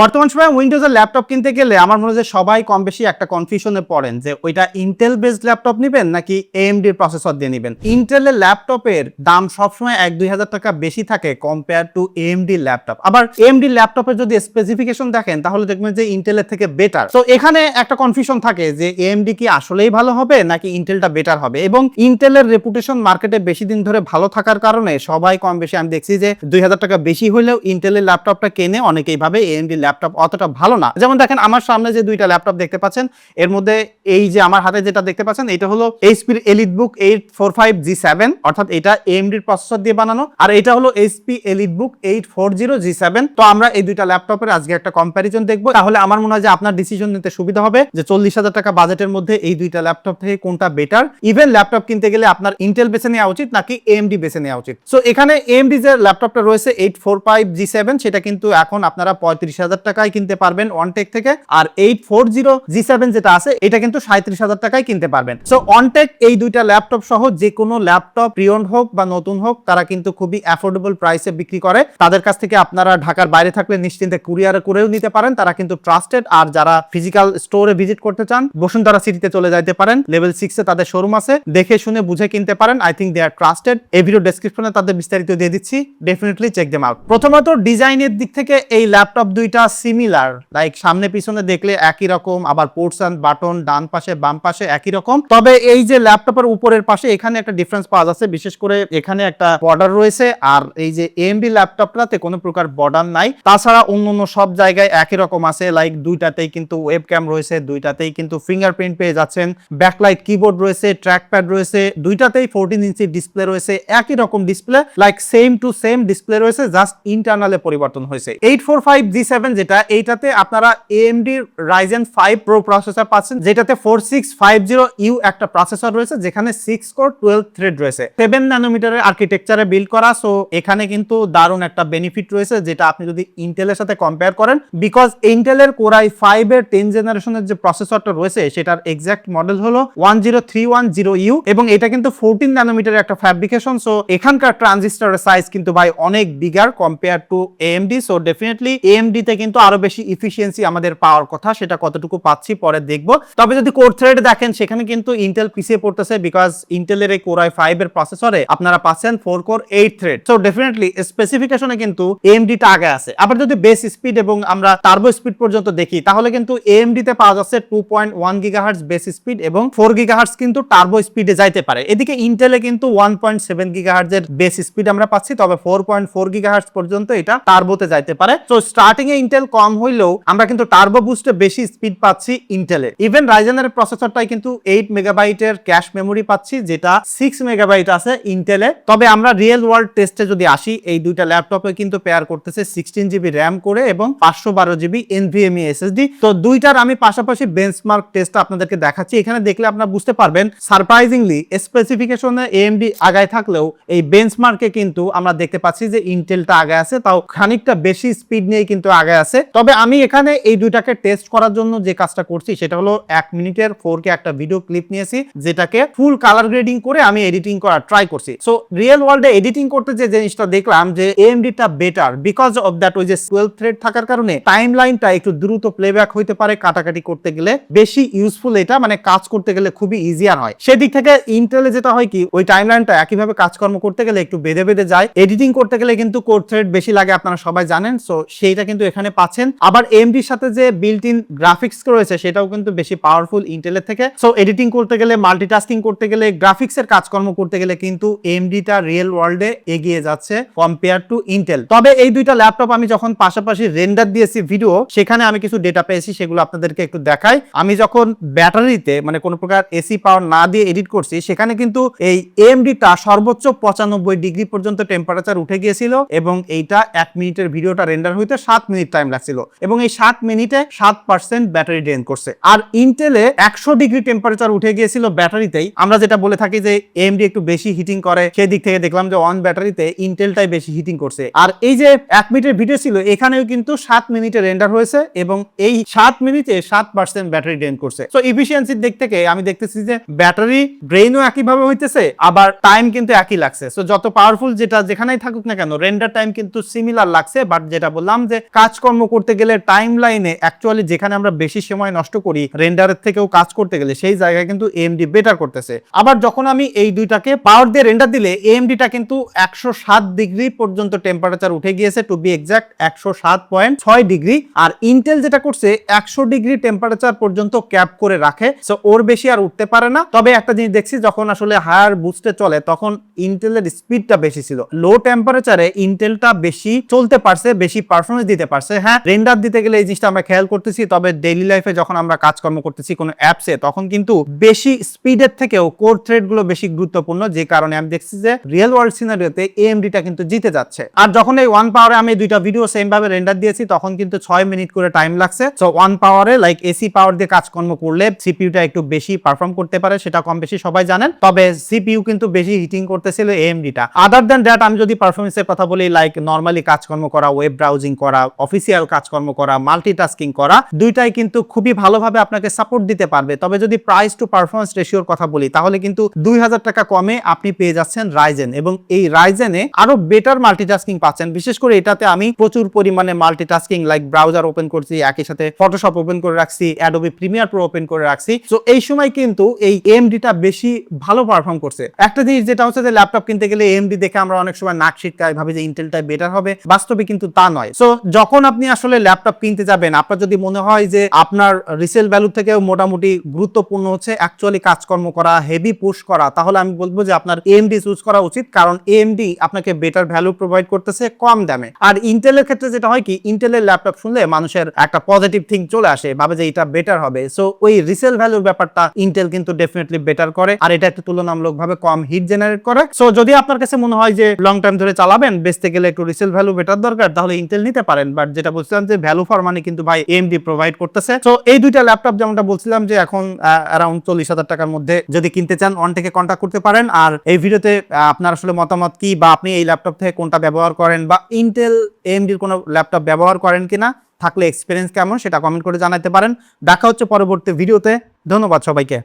বর্তমান সময়ে উইন্ডোজের ল্যাপটপ কিনতে গেলে আমার মনে হয় সবাই কম বেশি একটা কনফিউশনে পড়েন যে ওইটা ইন্টেল বেসড ল্যাপটপ নেবেন নাকি এএমডি প্রসেসর দিয়ে নেবেন? ইন্টেলের ল্যাপটপের দাম সবসময় এক দুই হাজার টাকা বেশি থাকে কম্পেয়ার টু এএমডি ল্যাপটপ আবার এএমডি ল্যাপটপের যদি স্পেসিফিকেশন দেখেন, তাহলে দেখবেন যে ইন্টেলের থেকে বেটার তো এখানে একটা কনফিউশন থাকে যে এএমডি কি আসলেই ভালো হবে নাকি ইন্টেলটা বেটার হবে? এবং ইন্টেলের রেপুটেশন মার্কেটে বেশি দিন ধরে ভালো থাকার কারণে সবাই কম বেশি, আমি দেখছি যে দুই হাজার টাকা বেশি হলেও ইন্টেলের ল্যাপটপটা কেনে অনেকেই ভাবে এএমডি ল্যাপটপ অতটা ভালো না। যেমন দেখেন, আমার সামনে যে দুইটা ল্যাপটপ দেখতে পাচ্ছেন, এর মধ্যে এই যে আমার হাতে যেটা দেখতে পাচ্ছেন, এটা হলো এইচপির EliteBook eight four five G seven অর্থাৎ এটা এএমডির প্রসেসর দিয়ে বানানো, আর এটা হলো HP EliteBook eight four zero G seven তো আমরা এই দুইটা ল্যাপটপের আজকে একটা কম্প্যারিজন দেখব। তাহলে আমার মনে হয় যে আপনার ডিসিশন নিতে সুবিধা হবে যে চল্লিশ হাজার টাকা বাজেটের মধ্যে এই দুইটা ল্যাপটপ থেকে কোনটা বেটার ইভেন ল্যাপটপ কিনতে গেলে আপনার ইন্টেল বেছে নেওয়া উচিত নাকি এএমডি বেছে নেওয়া উচিত। সো এখানে এএমডি যে ল্যাপটপটা রয়েছে eight four five G seven সেটা কিন্তু এখন আপনারা পঁয়ত্রিশ হাজার টাকায় কিনতে পারবেন অনটেক থেকে। আর eight four zero G seven যেটা আছে, এটা কিন্তু সাঁত্রিশ হাজার টাকায় কিনতে পারবেন। সো অনটেক এই দুইটা ল্যাপটপ সহ যে কোনো ল্যাপটপ প্রিয়ন হোক বা নতুন হোক, তারা কিন্তু খুবই অ্যাফোর্ডেবল প্রাইসে বিক্রি করে। তাদের কাছ থেকে আপনারা ঢাকার বাইরে থাকলে নিশ্চিন্তে কুরিয়ারে করেও নিতে পারেন। তারা কিন্তু ট্রাস্টেড আর যারা ফিজিক্যাল স্টোরে ভিজিট করতে চান, বসুন্ধরা সিটিতে চলে যাইতে পারেন। লেভেল সিক্সে তাদের শোরুম আছে। দেখে শুনে বুঝে কিনতে পারেন। I think they are trusted এই ভিডিও ডেসক্রিপশনে তাদের বিস্তারিত দিয়ে দিচ্ছি। ডেফিনেটলি চেক দেম আউট প্রথমত ডিজাইনের দিক থেকে এই ল্যাপটপ দুইটা সিমিলার লাইক সামনে পিছনে দেখলে একই রকম, আবার পোর্টস অ্যান্ড বাটন ডান পাশে, বাম পাশে একই রকম। তবে এই যে ল্যাপটপের উপরের পাশে এখানে একটা ডিফারেন্স পাওয়া যাচ্ছে, বিশেষ করে এখানে একটা বর্ডার রয়েছে, আর এই যে এমবি ল্যাপটপটাতে কোনো প্রকার বর্ডার নাই। তাছাড়া অন্য অন্য সব জায়গায় একই রকম আছে লাইক দুইটাতেই কিন্তু ওয়েব ক্যাম রয়েছে, দুইটাতেই কিন্তু ফিঙ্গারপ্রিন্ট পেয়ে যাচ্ছেন। ব্যাকলাইট কিবোর্ড রয়েছে ট্র্যাক প্যাড রয়েছে, দুইটাতেই ফোরটিন ইঞ্চি ডিসপ্লে রয়েছে, একই রকম display like same to same display রয়েছে জাস্ট ইন্টারনালে পরিবর্তন হয়েছে। Eight four five G seven যেটা, এইটাতে আপনারা AMD Ryzen five pro processor পাচ্ছেন, যেটাতে four six five zero U একটা প্রসেসর রয়েছে, যেখানে সিক্স কোর টুয়েলভ থ্রেড রয়েছে। সেভেন ন্যানোমিটারের আর্কিটেকচারে বিল্ড করা সো এখানে কিন্তু দারুণ একটা বেনিফিট রয়েছে, যেটা আপনি যদি ইন্টেলের সাথে কম্পেয়ার করেন বিকজ ইন্টেলের কোরাই ফাইভ এর টেন জেনারেশনের যে প্রসেসরটা রয়েছে, সেটার এক্সাক্ট মডেল হলো one zero three one zero U এবং এটা কিন্তু ফোরটিন ন্যানোমিটারের একটা ফ্যাব্রিকেশন সো এখানকার ট্রানজিস্টারের সাইজ কিন্তু ভাই অনেক bigger compare to AMD so definitely AMD কিন্তু আরও বেশি ইফিসিয়েন্সি আমাদের পাওয়ার কথা, সেটা কতটুকু পাচ্ছি পরে দেখব। তবে যদি কোর থ্রেড দেখেন, সেখানে কিন্তু ইন্টেল পিছিয়ে পড়তেছে বিকজ ইন্টেলের এই কোরাই ফাইভ এর প্রসেসরে আপনারা পাচ্ছেন four core eight thread so definitely স্পেসিফিকেশনে কিন্তু এএমডি টা আগে আছে। আবার যদি বেস স্পিড এবং আমরা টার্বো স্পিড পর্যন্ত দেখি, তাহলে কিন্তু এএমডি তে পাওয়া যাচ্ছে two point one gigahertz base speed এবং ফোর গিগাহার্স কিন্তু টার্বো স্পিডে যাইতে পারে। এদিকে ইন্টেলে কিন্তু ওয়ান পয়েন্ট সেভেন গিগাহার্স এর বেস স্পিড আমরা পাচ্ছি, তবে ফোর পয়েন্ট ফোর গিগাহার্স পর্যন্ত এটা টার্বোতে যাইতে পারে। তো স্টার্টিং এ ইন্টেল কম হইলেও আমরা কিন্তু টার্বো বুস্টে বেশি স্পিড পাচ্ছি ইন্টেলে ইভেন রাইজেনের প্রসেসরটাই কিন্তু এইট মেগাবাইটের ক্যাশ মেমোরি পাচ্ছি, যেটা সিক্স মেগাবাইট আছে ইন্টেলে তবে আমরা রিয়েল ওয়ার্ল্ড টেস্টে যদি আসি, এই দুইটা ল্যাপটপে কিন্তু পেয়ার করতেছে সিক্সটিন জিবি র্যাম করে এবং পাঁচশো বারো জিবি এনভিএমই এসএসডি তো দুইটার আমি পাশাপাশি বেঞ্চমার্ক টেস্ট আপনাদেরকে দেখাচ্ছি। এখানে দেখলে আপনারা বুঝতে পারবেন সারপ্রাইজিংলি স্পেসিফিকেশনে এএমডি আগায় থাকলেও এই বেঞ্চমার্কে কিন্তু আমরা দেখতে পাচ্ছি যে ইন্টেলটা আগে আছে, তাও খানিকটা বেশি স্পিড নিয়ে কিন্তু আছে। তবে আমি এখানে এই দুইটাকে টেস্ট করার জন্য যে কাজটা করছি, সেটা হলো এক মিনিটের ফোর কে একটা ভিডিও ক্লিপ নিয়েছি, যেটাকে ফুল কালার গ্রেডিং করে আমি এডিটিং করার ট্রাই করছি। সো রিয়েল ওয়ার্ল্ডে এডিটিং করতে যে জিনিসটা দেখলাম যে এএমডিটা বেটার বিকজ অফ দ্যাট ওই যে টুয়েলভ থ্রেড থাকার কারণে টাইম লাইনটা একটু দ্রুত প্লেব্যাক হইতে পারে কাটাকাটি করতে গেলে। বেশি ইউজফুল এটা মানে কাজ করতে গেলে খুবই ইজিয়ার হয়। সেদিক থেকে ইন্টেলে যেটা হয় কি, ওই টাইম লাইনটা একইভাবে কাজকর্ম করতে গেলে একটু বেঁধে বেঁধে যায়। এডিটিং করতে গেলে কিন্তু কোড থ্রেড বেশি লাগে, আপনারা সবাই জানেন। সো সেইটা কিন্তু এখানে পাচ্ছেন। আবার এমডির সাথে যে বিল্ট ইন গ্রাফিক্স রয়েছে, সেটাও কিন্তু বেশি পাওয়ারফুল ইন্টেলের থেকে। সো এডিটিং করতে গেলে মাল্টিটাস্কিং করতে গেলে গ্রাফিক্স এর কাজকর্ম করতে গেলে কিন্তু এমডিটা রিয়েল ওয়ার্ল্ডে এগিয়ে যাচ্ছে কম্পেয়ার টু ইন্টেল তবে এই দুইটা ল্যাপটপ আমি যখন পাশাপাশি রেন্ডার দিয়েছি ভিডিও সেখানে আমি কিছু ডেটা পেয়েছি, সেগুলো আপনাদেরকে একটু দেখাই। আমি যখন ব্যাটারিতে মানে কোনো প্রকার এসি পাওয়ার না দিয়ে এডিট করছি, সেখানে কিন্তু এই এমডিটা সর্বোচ্চ পঁচানব্বই ডিগ্রি পর্যন্ত টেম্পারেচার উঠে গিয়েছিল এবং এইটা এক মিনিটের ভিডিওটা রেন্ডার হইতে সাত মিনিট টাইম লাগছিল। এবং এই সাত মিনিটে সাত পার্সেন্ট ব্যাটারি ড্রেন করছে। আর ইন্টেলে একশো ডিগ্রি টেম্পারেচার উঠে গিয়েছিল ব্যাটারিতেই আমরা যেটা বলে থাকি যে এমডি একটু বেশি হিটিং করে। সেই দিক থেকে দেখলাম যে অন ব্যাটারিতে ইন্টেলটাই বেশি হিটিং করছে। আর এই যে এক মিনিটের ভিডিও ছিল, এখানেও কিন্তু সাত মিনিটে রেন্ডার হয়েছে এবং এই সাত মিনিটে সাত পার্সেন্ট ব্যাটারি ড্রেন করছে। তো ইফিসিয়েন্সির দিক থেকে আমি দেখতেছি যে ব্যাটারি ড্রেনও একইভাবে হইতেছে, আবার টাইম কিন্তু একই লাগছে। তো যত পাওয়ারফুল যেটা যেখানেই থাকুক না কেন রেন্ডার টাইম কিন্তু সিমিলার লাগছে। বাট যেটা বললাম যে কাজ কাজকর্ম করতে গেলে টাইম লাইনে অ্যাকচুয়ালি যেখানে আমরা বেশি সময় নষ্ট করি রেন্ডারের থেকেও কাজ করতে গেলে সেই জায়গায় কিন্তু এএমডি বেটার করতেছে। আবার যখন আমি এই দুইটাকে পাওয়ার দিয়ে রেন্ডার দিলে এএমডিটা কিন্তু একশো সাত ডিগ্রি পর্যন্ত টেম্পারেচার উঠে গিয়েছে টু বি এক্সাক্ট একশো সাত পয়েন্ট ছয় ডিগ্রি। আর ইন্টেল যেটা করছে, একশো ডিগ্রি টেম্পারেচার পর্যন্ত ক্যাপ করে রাখে। সো ওর বেশি আর উঠতে পারে না। তবে একটা জিনিস দেখছি, যখন আসলে হায়ার বুস্টে চলে, তখন ইন্টেলের স্পিডটা বেশি ছিল। লো টেম্পারেচারে ইন্টেলটা বেশি চলতে পারছে, বেশি পারফরমেন্স দিতে পারছে। হ্যাঁ? রেন্ডার দিতে গেলে এই জিনিসটা আমরা খেয়াল করতেছি, তবে ডেইলি লাইফে যখন আমরা কাজকর্ম করতেছি কোনো অ্যাপসে তখন কিন্তু বেশি স্পিডের থেকেও কোর থ্রেডগুলো বেশি গুরুত্বপূর্ণ, যে কারণে আমি দেখছি যে রিয়েল ওয়ার্ল্ড সিনারিওতে এএমডিটা কিন্তু জিতে যাচ্ছে। আর যখন এই ওয়ান পাওয়ারে আমি দুইটা ভিডিও সেম ভাবে রেন্ডার দিয়েছি, তখন কিন্তু ছয় মিনিট করে টাইম লাগছে। সো ওয়ান পাওয়ারে লাইক এসি পাওয়ার দিয়ে কাজকর্ম করলে সিপিইউটা একটু বেশি পারফর্ম করতে পারে, সেটা কম বেশি সবাই জানেন। তবে সিপিইউ কিন্তু বেশি হিটিং করতেছিল এএমডিটা আদার দেন দ্যাট আমি যদি পারফরমেন্সের কথা বলি লাইক নর্মালি কাজকর্ম করা ওয়েব ব্রাউজিং করা অফিসিয়াল কাজকর্ম করা মাল্টিটাস্কিং করা, দুইটাই কিন্তু খুবই ভালোভাবে আপনাকে সাপোর্ট দিতে পারবে। তবে যদি প্রাইস টু পারফরমেন্স রেশিওর কথা বলি, তাহলে কিন্তু দুই হাজার টাকা কমে আপনি পেয়ে যাচ্ছেন রাইজেন এবং এই রাইজেনে আরও বেটার মাল্টিটাস্কিং পাচ্ছেন। বিশেষ করে এটাতে আমি প্রচুর পরিমাণে মাল্টিটাস্কিং লাইক ব্রাউজার ওপেন করছি, একই সাথে ফটোশপ ওপেন করে রাখছি অ্যাডোবি প্রিমিয়ার প্রো ওপেন করে রাখছি। তো এই সময় কিন্তু এই এমডিটা বেশি ভালো পারফর্ম করছে। একটা জিনিস যেটা হচ্ছে যে ল্যাপটপ কিনতে গেলে এমডি দেখে আমরা অনেক সময় নাক শিটকায় ভাবি যে ইন্টেলটাই বেটার হবে। বাস্তবে কিন্তু তা নয়। সো যখন আপনি আসলে ল্যাপটপ কিনতে যাবেন, আপনার যদি মনে হয় যে আপনার রিসেল ভ্যালু থেকেও মোটামুটি গুরুত্বপূর্ণ হচ্ছে অ্যাকচুয়ালি কাজকর্ম করা হেভি পুশ করা, তাহলে আমি বলব যে আপনার এএমডি চুজ করা উচিত, কারণ এএমডি আপনাকে বেটার ভ্যালু প্রোভাইড করতেছে কম দামে। আর ইন্টেলের ক্ষেত্রে যেটা হয় কি ইন্টেলের ল্যাপটপ শুনলে মানুষের একটা পজিটিভ থিং চলে আসে, ভাবে যে এটা বেটার হবে। সো ওই রিসেল ভ্যালুর ব্যাপারটা ইন্টেল কিন্তু ডেফিনেটলি বেটার করে, আর এটা একটু তুলনামূলকভাবে কম হিট জেনারেট করে। সো যদি আপনার কাছে মনে হয় যে লং টাইম ধরে চালাবেন, বেচতে গেলে একটু রিসেল ভ্যালু বেটার দরকার, তাহলে ইন্টেল নিতে পারেন বাট যেটা বলছিলাম যে ভ্যালু ফর মানি কিন্তু ভাই এমডি প্রোভাইড করতেছে। তো এই দুইটা ল্যাপটপ যেমনটা বলছিলাম যে এখন অ্যারাউন্ড চল্লিশ হাজার টাকার মধ্যে যদি কিনতে চান অন থেকে কন্ট্যাক্ট করতে পারেন। আর এই ভিডিওতে আপনার আসলে মতামত কি বা আপনি এই ল্যাপটপ থেকে কোনটা ব্যবহার করেন বা ইন্টেল এমডির কোনো ল্যাপটপ ব্যবহার করেন কিনা, থাকলে এক্সপিরিয়েন্স কেমন সেটা কমেন্ট করে জানাতে পারেন। দেখা হচ্ছে পরবর্তী ভিডিওতে। ধন্যবাদ সবাইকে।